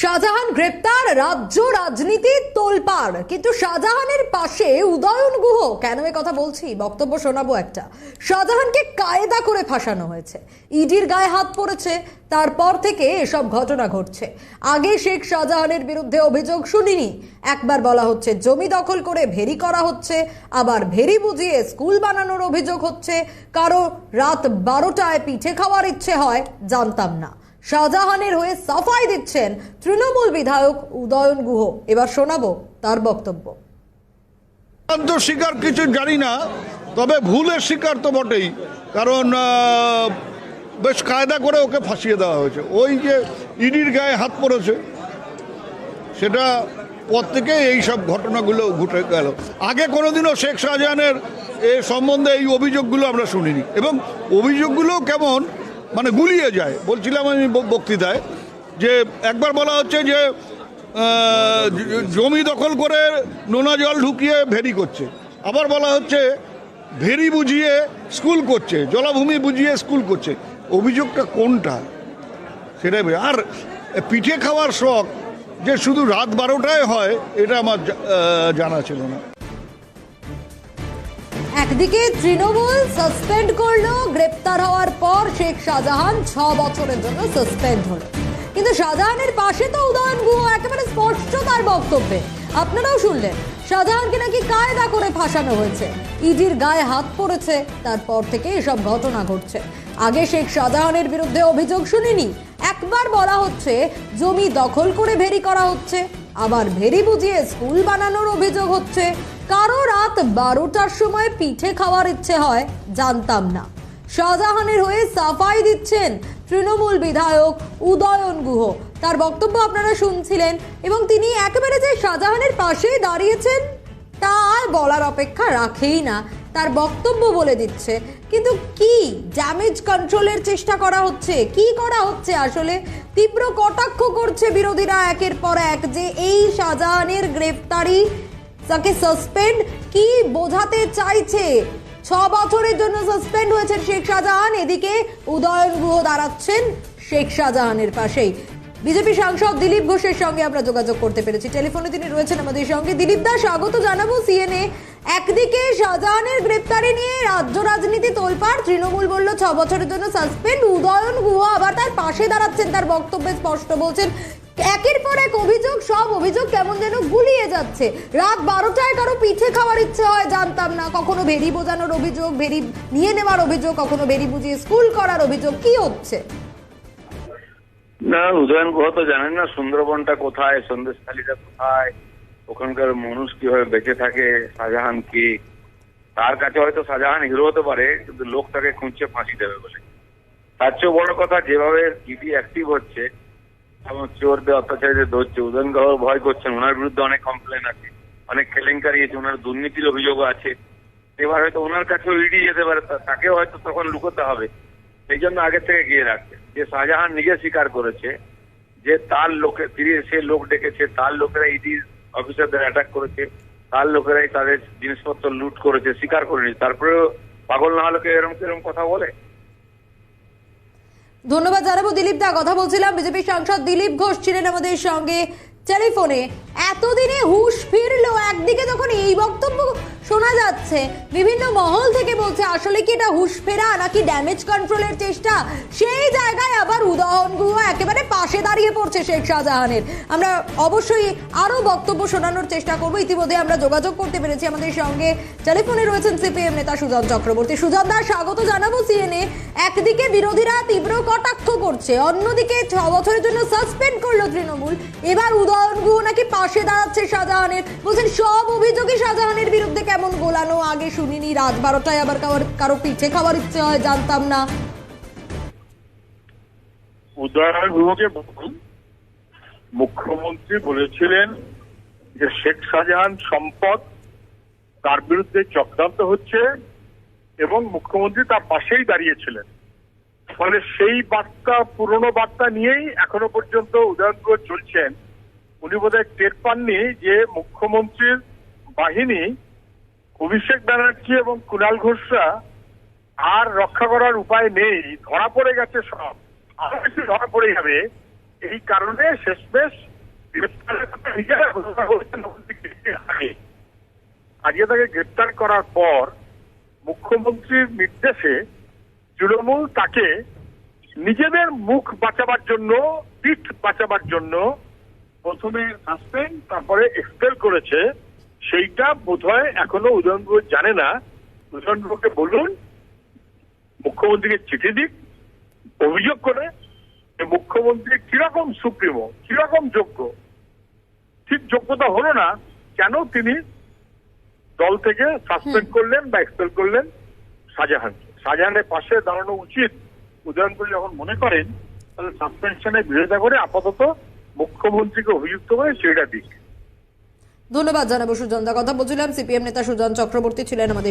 শাহজাহান গ্রেপ্তার, রাজ্য রাজনীতি তোলপাড়। কিন্তু শাহজাহানের পাশে উদয়ন গুহ। কেন এ কথা বলছি? বক্তব্য শোনাবো একটা। শাহজাহানকে কায়দা করে ফাঁসানো হয়েছে। ইডির গায়ে হাত পড়েছে। তারপর থেকে এসব ঘটনা ঘটছে। আগে শেখ শাহজাহানের বিরুদ্ধে অভিযোগ শুনিনি। একবার বলা হচ্ছে জমি দখল করে ভেরি করা হচ্ছে। আবার ভেরি বুঝিয়ে স্কুল বানানোর অভিযোগ হচ্ছে। কারও রাত বারোটায় পিঠে খাওয়ার ইচ্ছে হয়, জানতাম না। শাহজাহানের হয়ে সাফাই দিচ্ছেন তৃণমূল বিধায়ক উদয়ন গুহ। এবার শোনাবো তার বক্তব্য। শিকার কিছু জানি না, তবে ভুলের শিকার তো বটেই। কারণ বেশ কায়দা করে ওকে ফাঁসিয়ে দেওয়া হয়েছে। ওই যে ইডির গায়ে হাত পড়েছে, সেটা পর থেকে এই সব ঘটনাগুলো ঘটে গেল। আগে কোনোদিনও শেখ শাহজাহানের এ সম্বন্ধে এই অভিযোগগুলো আমরা শুনিনি। এবং অভিযোগগুলো কেমন মানে গুলিয়ে যায়। বলছিলাম আমি বক্তৃতায় যে একবার বলা হচ্ছে যে জমি দখল করে নোনা জল ঢুকিয়ে ভেরি করছে। আবার বলা হচ্ছে ভেরি বুঝিয়ে স্কুল করছে, জলাভূমি বুঝিয়ে স্কুল করছে। অভিযোগটা কোনটা? সেটাই আর পিঠে খাওয়ার শখ যে শুধু রাত বারোটায় হয়, এটা আমার জানা ছিল না। একদিকে তৃণমূল সাসপেন্ড করল, গ্রেপ্তার হওয়ার পর শেখ শাহজাহান ছ বছরের জন্য সাসপেন্ড হলো। কিন্তু শাহজাহানের পাশে তো উদয়ন গুহ, একেবারে স্পষ্ট তার বক্তব্যে। আপনারাও শুনলেন, শাহজাহানকে নাকি কায়দা করে ফাঁসানো হয়েছে। ইডির গায়ে হাত পড়েছে, তারপর থেকে এসব ঘটনা ঘটছে। আগে শেখ শাহজাহানের বিরুদ্ধে অভিযোগ শুনিনি, একবার বলা হচ্ছে, জমি দখল করে ভেরি করা হচ্ছে। আবার ভেরি বুঝিয়ে স্কুল বানানোর অভিযোগ হচ্ছে, কারও রাত বারোটার সময় পিঠে খাওয়ার ইচ্ছে হয়, জানতাম না। শাহজাহানের হয়ে সাফাই দিচ্ছেন তৃণমূল বিধায়ক উদয়ন গুহ। তার বক্তব্য আপনারা শুনছিলেন এবং তিনি একেবারে যে শাহজাহানের পাশেই দাঁড়িয়েছেন, তা আর বলার অপেক্ষা রাখেই না। তার বক্তব্য বলে দিচ্ছে। কিন্তু কি ড্যামেজ কন্ট্রোলের চেষ্টা করা হচ্ছে? কি করা হচ্ছে আসলে? তীব্র কটাক্ষ করছে বিরোধীরা একের পর এক যে এই শাহজাহানের গ্রেফতারি। তাকে সাসপেন্ড কি বোঝাতে চাইছে? ছ বছরের জন্য সাসপেন্ড হয়েছেন শেখ শাহজাহান। এদিকে উদয়ন গুহ দাঁড়াচ্ছেন শেখ শাহজাহানের পাশেই। বিজেপি সাংসদ দিলীপ ঘোষের সঙ্গে আমরা যোগাযোগ করতে পেরেছি। টেলিফোনে তিনি রয়েছেন আমাদের সঙ্গে। দিলীপ দা স্বাগত জানাব সিএনএ একদিকে শাহজাহানের গ্রেপ্তারি নিয়ে রাজ্য রাজনীতি তোলপাড়, তৃণমূল বলল ছ বছরের জন্য সাসপেন্ড উদয়ন গুহ আবার তার পাশে দাঁড়াচ্ছেন, তার বক্তব্যে স্পষ্ট বলছেন, একের পর এক অভিযোগ, সব অভিযোগ কেমন যেন গুলিয়ে যাচ্ছে। রাত বারোটায় কারও পিঠে খাওয়ার ইচ্ছে হয়, জানতাম না। কখনো ভেরি বোঝানোর অভিযোগ, ভেরি নিয়ে নেওয়ার অভিযোগ, কখনো ভেরি বুঝিয়ে স্কুল করার অভিযোগ, কি হচ্ছে? না, উদয়ন গুহ তো জানেন না, সুন্দরবনটা কোথায়, সন্দেশখালীটা কোথায়? ওখানকার মানুষ কীভাবে বেঁচে থাকে, শাহজাহান কি? তার কাছে হয়তো শাহজাহান হিরো হতে পারে, কিন্তু লোক তাকে খুঁজছে ফাঁসি দেবে বলে। তার চেয়েও বড় কথা, যেভাবে ইডি অ্যাক্টিভ হচ্ছে, এবং চোরদের অত্যাচারীদের ধরছে, উদয়ন গুহ ভয় করছেন, ওনার বিরুদ্ধে অনেক কমপ্লেন আছে, অনেক কেলেঙ্কারি আছে ওনার দুর্নীতির অভিযোগ আছে। এবার হয়তো ওনার কাছেও ইডি যেতে পারে তাকেও হয়তো তখন লুকোতে হবে। সেই জন্য আগে থেকে গিয়ে রাখছে। যে শাহজাহান নিজে স্বীকার করেছে, যে তার লোকে তিনি সে লোক ডেকেছে, তার লোকেরা ইডি অফিসারদের অ্যাটাক করেছে। তার লোকেরাই তাদের জিনিসপত্র লুট করেছে স্বীকার করে নিয়েছে। তারপরেও পাগল না হলে এরকম এরকম কথা বলে? ধন্যবাদ জানাব দিলীপ দা, কথা বলছিলাম বিজেপি সাংসদ দিলীপ ঘোষ ছিলেন আমাদের সঙ্গে টেলিফোনে। এতদিনে হুশ ফিরলো, একদিকে তখন এই বক্তব্য শোনা যাচ্ছে, বিভিন্ন মহল থেকে বলছে, আসলে কি এটা হুশ ফেরা নাকি ড্যামেজ কন্ট্রোলের চেষ্টা? সেই জায়গায় আবার উদাহরণগুলো একেবারে পাশে দাঁড়িয়ে পড়ছে শেখ শাহজাহানের। আমরা অবশ্যই আরও বক্তব্য শোনানোর চেষ্টা করব। ইতিমধ্যে আমরা যোগাযোগ করতে পেরেছি আমাদের সঙ্গে। টেলিফোনে রয়েছেন সিপিএম নেতা সুজন চক্রবর্তী। সুজন দা, স্বাগত জানাব সিএনএ একদিকে বিরোধীরা তীব্র কটাক্ষ করছে, অন্যদিকে ছ বছরের জন্য সাসপেন্ড করল তৃণমূল। এবার গুহ নাকি পাশে দাঁড়াচ্ছে শাহজাহানের। বলছেন, সব অভিযোগই শাহজাহানের বিরুদ্ধে কেমন গোলানো, আগে শুনিনি, রাত বারোটায় আবার কারোর কারও পিঠে খাওয়ার ইচ্ছে হয়, জানতাম না। উদয়ন মুখ্যমন্ত্রী বলেছিলেন যে শেখ শাহজাহান সম্পদ তার বিরুদ্ধে চক্রান্ত হচ্ছে এবং মুখ্যমন্ত্রী তার পাশেই দাঁড়িয়েছিলেন। ফলে সেই বার্তা, পুরনো বার্তা নিয়েই এখনও পর্যন্ত উদয়ন চলছেন। উনি বোধহয় টের পাননি যে মুখ্যমন্ত্রীর বাহিনী অভিষেক ব্যানার্জি এবং কুণাল ঘোষরা আর রক্ষা করার উপায় নেই। ধরা পড়ে গেছে সব। আরও বেশি ধরা পড়ে যাবে। এই কারণে শেষমেশ আজকে তাকে গ্রেপ্তার করার পর মুখ্যমন্ত্রীর নির্দেশে তৃণমূল তাকে নিজেদের মুখ বাঁচাবার জন্য, পিঠ বাঁচাবার জন্য প্রথমে সাসপেন্ড তারপরে এক্সপেল করেছে। সেইটা বোধহয় এখনও উদয়নগুলো জানে না। উদয়নগুলোকে বলুন মুখ্যমন্ত্রীকে চিঠি দিক অভিযোগ করে যে মুখ্যমন্ত্রী কীরকম সুপ্রিমো কীরকম যোগ্য। ঠিক যোগ্যতা হলো না কেন তিনি দল থেকে সাসপেন্ড করলেন বা এক্সপেল করলেন শাহজাহানকে। শাহজাহানের পাশে দাঁড়ানো উচিত। উদয়নপুর যখন মনে করেন তাহলে সাসপেনশনের বিরোধিতা করে আপাতত মুখ্যমন্ত্রীকে অভিযুক্ত করে সেটা দিক। ধন্যবাদ জানাব সুজন দা কথা বলছিলাম সিপিএম নেতা সুজন চক্রবর্তী ছিলেন আমাদের